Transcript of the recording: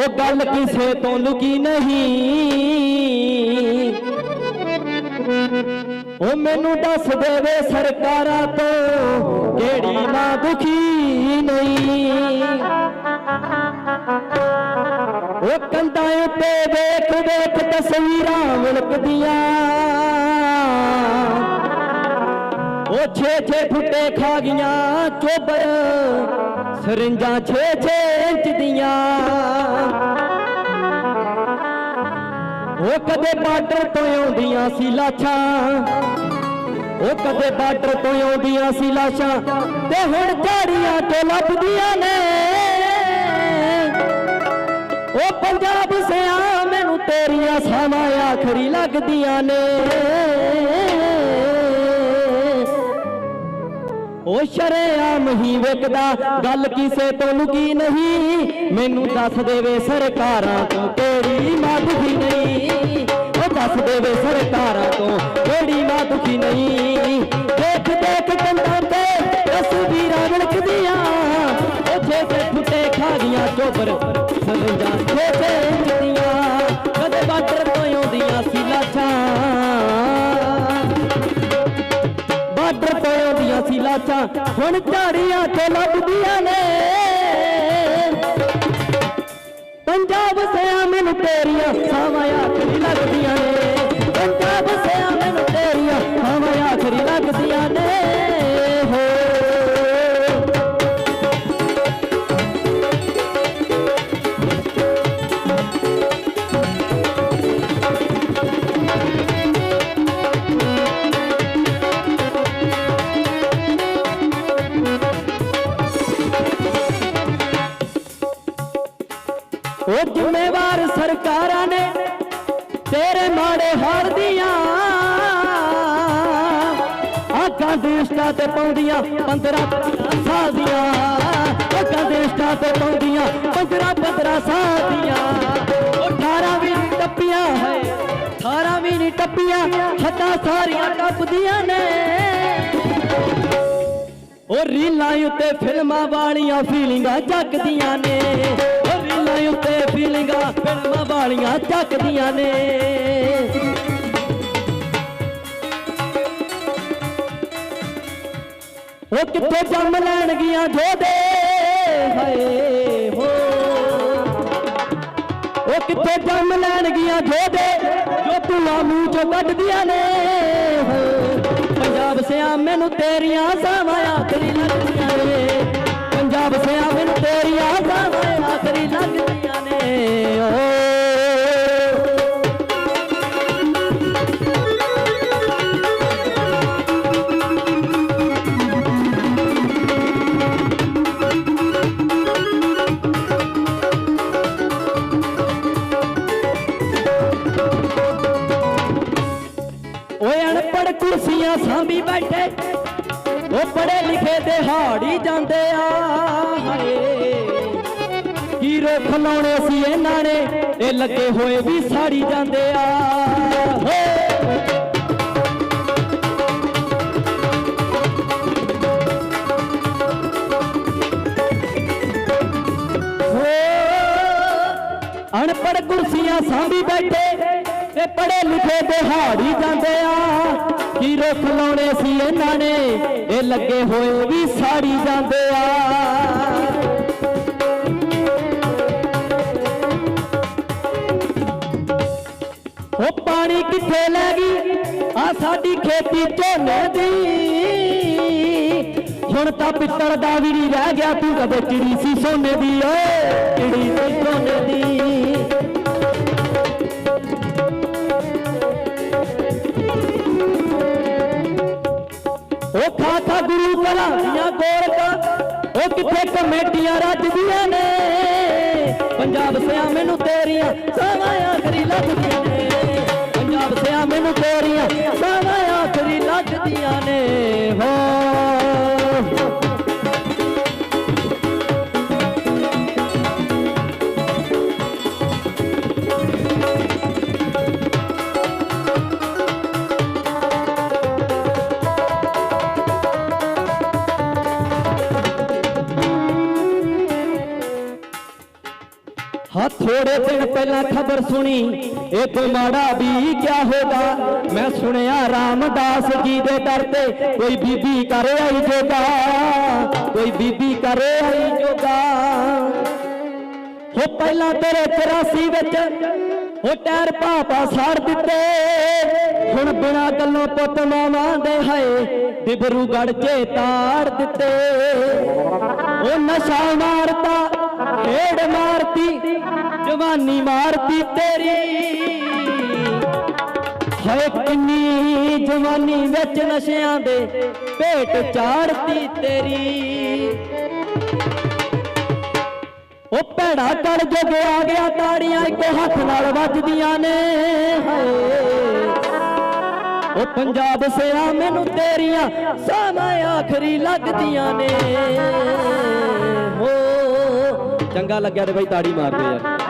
ਉਹ ਗੱਲ ਕਿਸੇ ਤੋਂ ਲੁਕੀ ਨਹੀਂ। ਉਹ ਮੈਨੂੰ ਦੱਸ ਦੇਵੇ ਸਰਕਾਰਾਂ ਤੋਂ ਕਿਹੜੀ ਮਾਂ ਦੁਖੀ ਨਹੀਂ। ਉਹ ਕੰਧਾਂ ਉੱਤੇ ਵੇਖ ਵੇਖ ਤਸਵੀਰਾਂ ਵਿਲਕਦੀਆਂ ਉਹ ਛੇ ਛੇ ਫੁੱਟੇ ਖਾ ਗਈਆਂ ਚੋਬਰ ਸਰਿੰਜਾਂ ਛੇ ਛੇ ਇੰਚ ਦੀਆਂ। ਉਹ ਕਦੇ ਬਾਰਡਰ ਤੋਂ ਆਉਂਦੀਆਂ ਸੀ ਲਾਸ਼ਾਂ। ਉਹ ਕਦੇ ਬਾਰਡਰ ਤੋਂ ਆਉਂਦੀਆਂ ਸੀ ਲਾਸ਼ਾਂ। ਤੇ ਹੁਣ ਝਾੜੀਆਂ ਤੋਂ ਲੱਭਦੀਆਂ ਨੇ। ਉਹ ਪੰਜਾਬ ਸਿਆ ਮੈਨੂੰ ਤੇਰੀਆਂ ਸਾਵਾਂ ਆਖਰੀ ਲੱਗਦੀਆਂ ਨੇ। ਉਹ ਸ਼ਰੇਆਮ ਹੀ ਵਿਕਦਾ ਗੱਲ ਕਿਸੇ ਤੋਂ ਲੁਕੀ ਨਹੀਂ। ਮੈਨੂੰ ਦੱਸ ਦੇਵੇ ਸਰਕਾਰਾਂ ਤੋਂ ਕਿਹੜੀ ਮਾਂ ਦੁਖੀ ਨਹੀਂ। ਉਹ ਦੱਸ ਦੇਵੇ ਸਰਕਾਰਾਂ ਤੋਂ ਕਿਹੜੀ ਮਾਂ ਦੁਖੀ ਨਹੀਂ। ਦੇਖ ਦੇਖ ਕੰਧਾਂ ਤੇ ਤਸਵੀਰਾਂ ਵਿਲਕਦੀਆਂ ਉਹ ਛੇ ਫੁੱਟੇ ਖਾ ਚੋਬਰ, ਸਰੰਜਾਂ ਛੇ ਹੁਣ ਝਾੜੀਆਂ ਤੇ ਲੱਭਦੀਆਂ ਨੇ। ਪੰਜਾਬ ਸਿਆ ਮੈਨੂੰ ਤੇਰੀਆਂ ਸਾਵਾਂ ਆਖਰੀ ਲੱਗਦੀਆਂ ਨੇ। ਉਹ ਜ਼ਿੰਮੇਵਾਰ ਸਰਕਾਰਾਂ ਨੇ ਤੇਰੇ ਮਾੜੇ ਹਾਲ ਦੀਆਂ ਆਗਾਂ ਦੇਸ਼ਾਂ ਤੇ ਪਾਉਂਦੀਆਂ 15 ਸਾਲ ਦੀਆਂ। ਆਗਾਂ ਦੇਸ਼ਾਂ ਤੇ ਪਾਉਂਦੀਆਂ 15 15 ਸਾਲ ਉਹ 18 ਵੀ ਨੀ ਟੱਪੀਆਂ ਹੈ 18 ਵੀ ਨਹੀਂ ਟੱਪੀਆਂ ਹੱਦਾਂ ਸਾਰੀਆਂ ਟੱਪਦੀਆਂ ਨੇ। ਉਹ ਰੀਲਾਂ ਉੱਤੇ ਫਿਲਮਾਂ ਵਾਲੀਆਂ ਫੀਲਿੰਗਾਂ ਚੱਕਦੀਆਂ ਨੇ। ਫੀਲਿੰਗਾਂ ਫਿਲਮਾਂ ਵਾਲੀਆਂ ਚੱਕਦੀਆਂ ਨੇ। ਉਹ ਕਿੱਥੇ ਜੰਮ ਲੈਣਗੀਆਂ ਜੋਦੇ ਹਾਏ ਹੋ। ਉਹ ਕਿੱਥੇ ਜੰਮ ਲੈਣਗੀਆਂ ਜੋਦੇ ਜੋ ਧੂਆਂ ਮੂੰਹ ਚੋਂ ਕੱਢਦੀਆਂ ਨੇ। ਪੰਜਾਬ ਸਿਆ ਮੈਨੂੰ ਤੇਰੀਆਂ ਸਾਵਾਂ ਆਖਰੀ ਲੱਗਦੀਆਂ ਨੇ। ਪੰਜਾਬ ਸਿਆ ਮੈਨੂੰ ਤੇਰੀਆਂ ਸਾਵਾਂ ਆਖਰੀ ਲੱਗਦੀਆਂ ਕੁਰਸੀਆਂ ਸਾਂਭੀ ਬੈਠੇ ਉਹ ਪੜੇ ਲਿਖੇ ਦਿਹਾੜੀ ਜਾਂਦੇ ਆ ਹਾਏ। ਹੀਰੋ ਖਲਾਉਣੇ ਸੀ ਇਹਨਾਂ ਨੇ, ਇਹ ਲੱਗੇ ਹੋਏ ਵੀ ਸਾੜੀ ਜਾਂਦੇ ਆ। ਹੋ। ਅਣਪੜ ਕੁਰਸੀਆਂ ਸਾਂਭੀ ਬੈਠੇ ਤੇ ਪੜੇ ਲਿਖੇ ਦਿਹਾੜੀ ਜਾਂਦੇ ਆ। ਕੀ ਰੁੱਖ ਲਾਉਣੇ ਸੀ ਇਹਨਾਂ ਨੇ, ਇਹ ਲੱਗੇ ਹੋਏ ਵੀ ਸਾੜੀ ਜਾਂਦੇ ਆ। ਕਿੱਥੇ ਲੈ ਗਈ? ਆ ਸਾਡੀ ਖੇਤੀ ਝੋਨੇ ਦੀ। ਹੁਣ ਤਾਂ ਪਿੱਤਲ ਦਾ ਵੀ ਨਹੀਂ ਰਹਿ ਗਿਆ, ਤੂੰ ਕਦੇ ਚਿੜੀ ਸੀ ਸੋਨੇ ਦੀ, ਓਏ। ਚਿੜੀ ਸੀ ਸੋਨੇ ਦੀ। ਉਹ ਖਾ ਖਾ ਗੁਰੂ ਘਰਾਂ ਦੀਆਂ ਉਹ ਕਿੱਥੇ ਕਮੇਟੀਆਂ ਰੱਜਦੀਆਂ ਨੇ। ਪੰਜਾਬ ਸਿਆ ਮੈਨੂੰ ਤੇਰੀਆਂ ਸਾਵਾਂ ਆਖਰੀ ਲੱਗਦੀਆਂ ਮੈਨੂੰ ਤੇਰੀਆਂ ਸਾਰਾ ਆਖਰੀ ਲੱਗਦੀਆਂ ਨੇ ਹੋ। ਥੋੜੇ ਦਿਨ ਪਹਿਲਾਂ ਖਬਰ ਸੁਣੀ ਇਹ ਮਾੜਾ ਵੀ ਕਿਆ ਹੋਗਾ ਮੈਂ ਸੁਣਿਆ ਰਾਮਦਾਸ ਜੀ ਦੇ ਦਰ ਤੇ ਕੋਈ ਬੀਬੀ ਕਰ ਆਈ ਜੋਗਾ, ਕੋਈ ਬੀਬੀ ਕਰ ਆਈ ਜੋਗਾ। ਹੋ ਪਹਿਲਾਂ ਤੇਰੇ 84 ਵਿੱਚ ਹੋ ਟੈਰ ਪਾਪਾ ਸਾੜ ਦਿੱਤੇ। ਹੁਣ ਬਿਨਾ ਗੱਲੋਂ ਪੁੱਤ ਮਾਵਾਂ ਦੇ ਹਾਏ ਦਿਬਰੂਗੜ ਚ ਤਾੜ ਦਿੱਤੇ। ਉਹ ਨਸ਼ਾ ਮਾਰਤਾ, ਖੇਡ ਮਾਰਤੀ। ਜਵਾਨੀ ਮਾਰਤੀ ਤੇਰੀ। ਹਾਏ ਕਿੰਨੀ ਜਵਾਨੀ ਵਿੱਚ ਨਸ਼ਿਆਂ ਦੇ ਭੇਟ ਚਾੜਤੀ ਤੇਰੀ। ਉਹ ਭੈੜਾ ਕਲ ਜਗ ਆ ਗਿਆ, ਤਾੜੀਆਂ ਇੱਕ ਹੱਥ ਨਾਲ ਵੱਜਦੀਆਂ ਨੇ। ਹਾਏ। ਉਹ ਪੰਜਾਬ ਸਿਆ ਮੈਨੂੰ ਤੇਰੀਆਂ ਸਾਵੇਂ ਆਖਰੀ ਲੱਗਦੀਆਂ ਨੇ। ਹੋ, ਚੰਗਾ ਲੱਗਿਆ ਤੇ ਬਈ ਤਾੜੀ ਮਾਰਦੇ ਯਾਰ